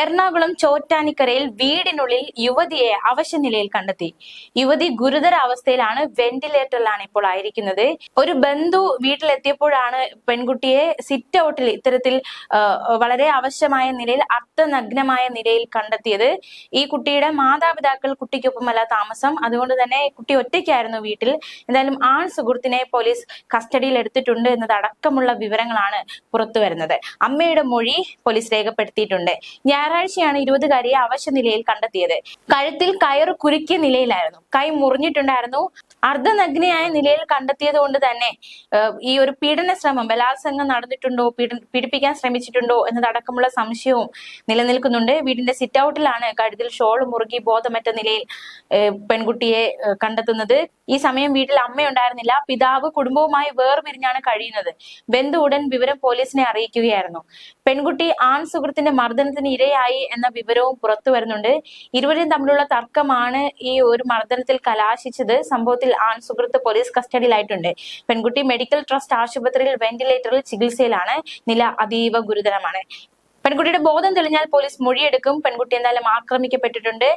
എറണാകുളം ചോറ്റാനിക്കരയിൽ വീടിനുള്ളിൽ യുവതിയെ അവശനിലയിൽ കണ്ടെത്തി. യുവതി ഗുരുതര അവസ്ഥയിലാണ് വെന്റിലേറ്ററിലാണ് ഇപ്പോൾ ആയിരിക്കുന്നത്. ഒരു ബന്ധു വീട്ടിലെത്തിയപ്പോഴാണ് പെൺകുട്ടിയെ സിറ്റ് ഔട്ടിൽ ഇത്തരത്തിൽ വളരെ ആവശ്യമായ നിലയിൽ അർത്ഥനഗ്നമായ നിലയിൽ കണ്ടെത്തിയത്. ഈ കുട്ടിയുടെ മാതാപിതാക്കൾ കുട്ടിക്കൊപ്പമല്ല താമസം. അതുകൊണ്ട് തന്നെ കുട്ടി ഒറ്റയ്ക്കായിരുന്നു വീട്ടിൽ. എന്തായാലും ആൺ സുഹൃത്തിനെ പോലീസ് കസ്റ്റഡിയിൽ എടുത്തിട്ടുണ്ട് എന്നതടക്കമുള്ള വിവരങ്ങളാണ് പുറത്തു വരുന്നത് അമ്മയുടെ മൊഴി പോലീസ് രേഖപ്പെടുത്തിയിട്ടുണ്ട്. ഞായറാഴ്ചയാണ് ഇരുപതുകാരിയെ അവശ നിലയിൽ കണ്ടെത്തിയത്. കഴുത്തിൽ കയറ് കുരുക്കിയ നിലയിലായിരുന്നു. കൈ മുറിഞ്ഞിട്ടുണ്ടായിരുന്നു. അർദ്ധനഗ്നയായ നിലയിൽ കണ്ടെത്തിയത് കൊണ്ട് തന്നെ ഈ ഒരു പീഡന ശ്രമം ബലാത്സംഗം നടന്നിട്ടുണ്ടോ പീഡ പീഡിപ്പിക്കാൻ ശ്രമിച്ചിട്ടുണ്ടോ എന്നതടക്കമുള്ള സംശയവും നിലനിൽക്കുന്നുണ്ട്. വീടിന്റെ സിറ്റ് ഔട്ടിലാണ് കഴുതിൽ ഷോൾ മുറുകി ബോധമറ്റ നിലയിൽ പെൺകുട്ടിയെ കണ്ടെത്തുന്നത്. ഈ സമയം വീട്ടിൽ അമ്മയുണ്ടായിരുന്നില്ല. പിതാവ് കുടുംബവുമായി വേർപിരിഞ്ഞാണ് കഴിയുന്നത്. ബന്ധു ഉടൻ വിവരം പോലീസിനെ അറിയിക്കുകയായിരുന്നു. പെൺകുട്ടി ആൺ സുഹൃത്തിന്റെ മർദ്ദനത്തിന് ഇരയായി എന്ന വിവരവും പുറത്തു വരുന്നുണ്ട്. ഇരുവരും തമ്മിലുള്ള തർക്കമാണ് ഈ ഒരു മർദ്ദനത്തിൽ കലാശിച്ചത്. സംഭവത്തിൽ ആൺ സുഹൃത്ത് പോലീസ് കസ്റ്റഡിയിലായിട്ടുണ്ട്. പെൺകുട്ടി മെഡിക്കൽ ട്രസ്റ്റ് ആശുപത്രിയിൽ വെന്റിലേറ്ററിൽ ചികിത്സയിലാണ്. നില അതീവ ഗുരുതരമാണ്. പെൺകുട്ടിയുടെ ബോധം തെളിഞ്ഞാൽ പോലീസ് മൊഴിയെടുക്കും. പെൺകുട്ടി എന്തായാലും ആക്രമിക്കപ്പെട്ടിട്ടുണ്ട്.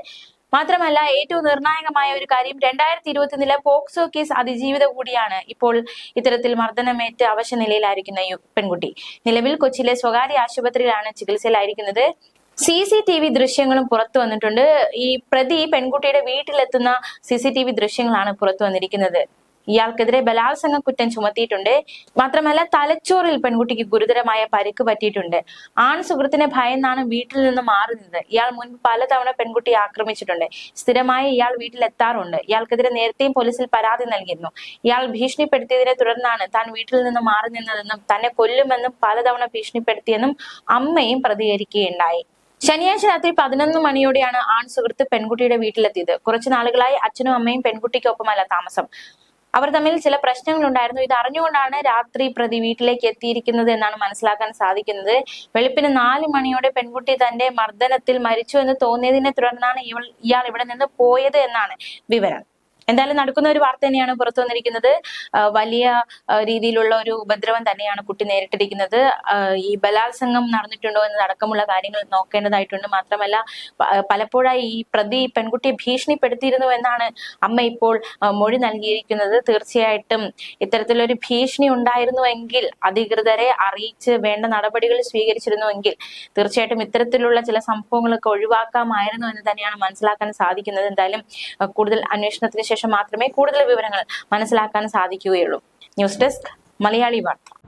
മാത്രമല്ല ഏറ്റവും നിർണായകമായ ഒരു കാര്യം രണ്ടായിരത്തി ഇരുപത്തിയൊന്നിലെ പോക്സോ കേസ് അതിജീവിത കൂടിയാണ്. ഇപ്പോൾ ഇത്തരത്തിൽ മർദ്ദനമേറ്റ് അവശ നിലയിലായിരിക്കുന്ന പെൺകുട്ടി. നിലവിൽ കൊച്ചിയിലെ സ്വകാര്യ ആശുപത്രിയിലാണ് ചികിത്സയിലായിരിക്കുന്നത്. സി സി ടി വി ദൃശ്യങ്ങളും പുറത്തു വന്നിട്ടുണ്ട്. ഈ പ്രതി പെൺകുട്ടിയുടെ വീട്ടിലെത്തുന്ന സി സി ടി വി ദൃശ്യങ്ങളാണ് പുറത്തു വന്നിരിക്കുന്നത്. ഇയാൾക്കെതിരെ ബലാത്സംഗ കുറ്റം ചുമത്തിയിട്ടുണ്ട്. മാത്രമല്ല തലച്ചോറിൽ പെൺകുട്ടിക്ക് ഗുരുതരമായ പരിക്ക് പറ്റിയിട്ടുണ്ട്. ആൺ സുഹൃത്തിനെ ഭയന്നാണ് വീട്ടിൽ നിന്ന് മാറുന്നത് ഇയാൾ മുൻപ് പലതവണ പെൺകുട്ടി ആക്രമിച്ചിട്ടുണ്ട്. സ്ഥിരമായി ഇയാൾ വീട്ടിലെത്താറുണ്ട്. ഇയാൾക്കെതിരെ നേരത്തെയും പോലീസിൽ പരാതി നൽകിയിരുന്നു. ഇയാൾ ഭീഷണിപ്പെടുത്തിയതിനെ തുടർന്നാണ് താൻ വീട്ടിൽ നിന്ന് മാറി നിന്നതെന്നും തന്നെ കൊല്ലുമെന്നും പലതവണ ഭീഷണിപ്പെടുത്തിയെന്നും അമ്മയും പ്രതികരിക്കുകയുണ്ടായി. ശനിയാഴ്ച രാത്രി പതിനൊന്ന് മണിയോടെയാണ് ആൺ സുഹൃത്ത് പെൺകുട്ടിയുടെ വീട്ടിലെത്തിയത്. കുറച്ചു നാളുകളായി അച്ഛനും അമ്മയും പെൺകുട്ടിക്കൊപ്പമല്ല താമസം. അവർ തമ്മിൽ ചില പ്രശ്നങ്ങൾ ഉണ്ടായിരുന്നു ഇത് അറിഞ്ഞുകൊണ്ടാണ് രാത്രി പ്രതി വീട്ടിലേക്ക് എത്തിയിരിക്കുന്നത് എന്നാണ് മനസ്സിലാക്കാൻ സാധിക്കുന്നത്. വെളുപ്പിന് നാല് മണിയോടെ പെൺകുട്ടി തന്റെ മർദ്ദനത്തിൽ മരിച്ചു എന്ന് തോന്നിയതിനെ തുടർന്നാണ് ഇയാൾ ഇവിടെ നിന്ന് പോയത് എന്നാണ് വിവരം. എന്തായാലും നടക്കുന്ന ഒരു വാർത്ത തന്നെയാണ് പുറത്തു വന്നിരിക്കുന്നത്. വലിയ രീതിയിലുള്ള ഒരു ഉപദ്രവം തന്നെയാണ് കുട്ടി നേരിട്ടിരിക്കുന്നത്. ഈ ബലാത്സംഗം നടന്നിട്ടുണ്ടോ എന്ന് അടക്കമുള്ള കാര്യങ്ങൾ നോക്കേണ്ടതായിട്ടുണ്ട്. മാത്രമല്ല പലപ്പോഴായി ഈ പ്രതി പെൺകുട്ടിയെ ഭീഷണിപ്പെടുത്തിയിരുന്നു എന്നാണ് അമ്മ ഇപ്പോൾ മൊഴി നൽകിയിരിക്കുന്നത്. തീർച്ചയായിട്ടും ഇത്തരത്തിലൊരു ഭീഷണി ഉണ്ടായിരുന്നുവെങ്കിൽ അധികൃതരെ അറിയിച്ച് വേണ്ട നടപടികൾ സ്വീകരിച്ചിരുന്നുവെങ്കിൽ തീർച്ചയായിട്ടും ഇത്തരത്തിലുള്ള ചില സംഭവങ്ങളൊക്കെ ഒഴിവാക്കാമായിരുന്നു എന്ന് തന്നെയാണ് മനസ്സിലാക്കാൻ സാധിക്കുന്നത്. എന്തായാലും കൂടുതൽ അന്വേഷണത്തിന് ശേഷം മാത്രമേ കൂടുതൽ വിവരങ്ങൾ മനസ്സിലാക്കാൻ സാധിക്കുകയുള്ളൂ. ന്യൂസ് ഡെസ്ക് മലയാളി വാർത്ത.